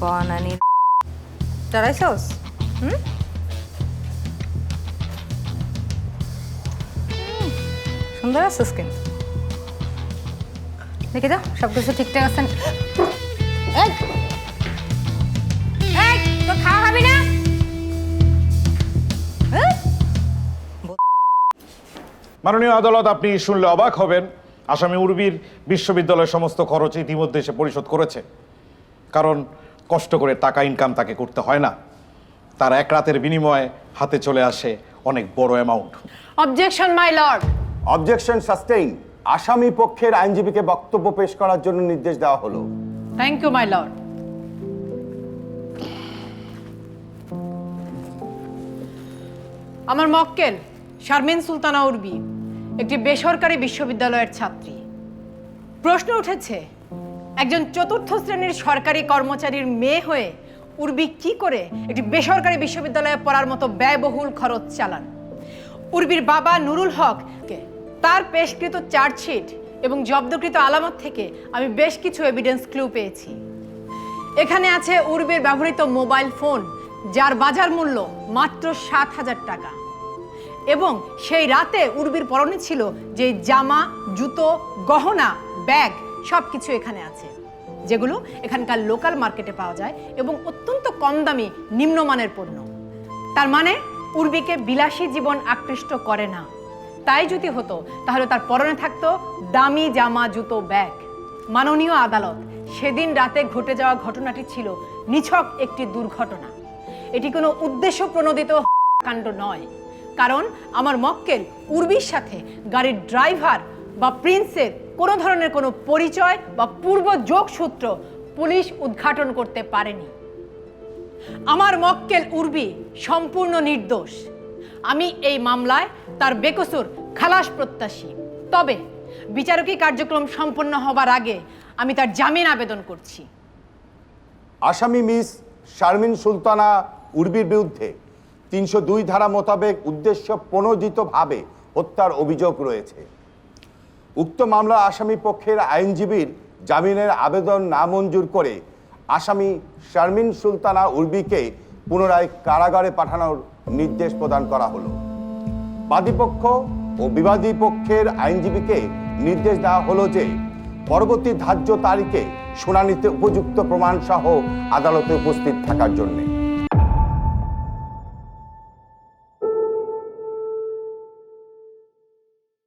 বনানি ডরাইছস হুম, সুন্দর আছিস কিন্তু। দেখে যাও সব কিছু ঠিকঠাক আছে না? হ্যাঁ? মাননীয় আদালত আপনি শুনলে অবাক হবেন। আসামি উর্বির বিশ্ববিদ্যালয়ের সমস্ত খরচ ইতিমধ্যে সে পরিশোধ করেছে। কারণ কষ্ট করে টাকা ইনকাম তাকে করতে হয় না। তার এক রাতের বিনিময়ে হাতে চলে আসে অনেক বড় amount objection my lord objection sustain আসামি পক্ষের আইনজীবীকে বক্তব্য পেশ করার জন্য নির্দেশ দেওয়া হলো। থ্যাংক ইউ মাই লর্ড আমার মক্কেল শারমিন সুলতানা উর্বি। একটি বেসরকারি বিশ্ববিদ্যালয়ের ছাত্রী। প্রশ্ন উঠেছে, একজন চতুর্থ শ্রেণির সরকারি কর্মচারীর মেয়ে হয়ে উর্বি কি করে একটি বেসরকারি বিশ্ববিদ্যালয়ে পড়ার মতো ব্যয়বহুল খরচ চালান? উর্বির বাবা নুরুল হককে তার পেশকৃত চার্জশিট এবং জব্দকৃত আলামত থেকে আমি বেশ কিছু এভিডেন্স ক্লু পেয়েছি। এখানে আছে উর্বির ব্যবহৃত মোবাইল ফোন, যার বাজার মূল্য মাত্র সাত হাজার টাকা। এবং সেই রাতে উর্বির পরনে ছিল যে জামা, জুতো, গহনা, ব্যাগ সব কিছু এখানে আছে, যেগুলো এখানকার লোকাল মার্কেটে পাওয়া যায় এবং অত্যন্ত কম দামি নিম্নমানের পণ্য। তার মানে উর্বিকে বিলাসী জীবন আকৃষ্ট করে না। তাই যদি হতো, তাহলে তার পরনে থাকতো দামি জামা, জুতো, ব্যাগ। মাননীয় আদালত, সেদিন রাতে ঘটে যাওয়া ঘটনাটি ছিল নিছক একটি দুর্ঘটনা। এটি কোনো উদ্দেশ্য প্রণোদিত কাণ্ড নয়। কারণ আমার মক্কেল উর্বির সাথে গাড়ির ড্রাইভার বা প্রিন্সের কোনো ধরনের কোনো পরিচয় বা পূর্ব যোগসূত্র পুলিশ উদ্ঘাটন করতে পারেনি। আমার মক্কেল উর্বি সম্পূর্ণ নির্দোষ। আমি এই মামলায় তার বেকসুর খালাস প্রত্যাশী। তবে বিচারকী কার্যক্রম সম্পন্ন হবার আগে আমি তার জামিন আবেদন করছি। আসামি মিস শারমিন সুলতানা উর্বির বিরুদ্ধে তিনশো দুই ধারা মোতাবেক উদ্দেশ্য প্রণোদিতভাবে হত্যার অভিযোগ রয়েছে। উক্ত মামলার আসামি পক্ষের আইনজীবীর জামিনের আবেদন নামঞ্জুর করে আসামি শারমিন সুলতানা উর্বিকে পুনরায় কারাগারে পাঠানোর নির্দেশ প্রদান করা হলো। বাদীপক্ষ ও বিবাদী পক্ষের আইনজীবীকে নির্দেশ দেওয়া হলো যে, পরবর্তী ধার্য তারিখে শুনানিতে উপযুক্ত প্রমাণ সহ আদালতে উপস্থিত থাকার জন্যে।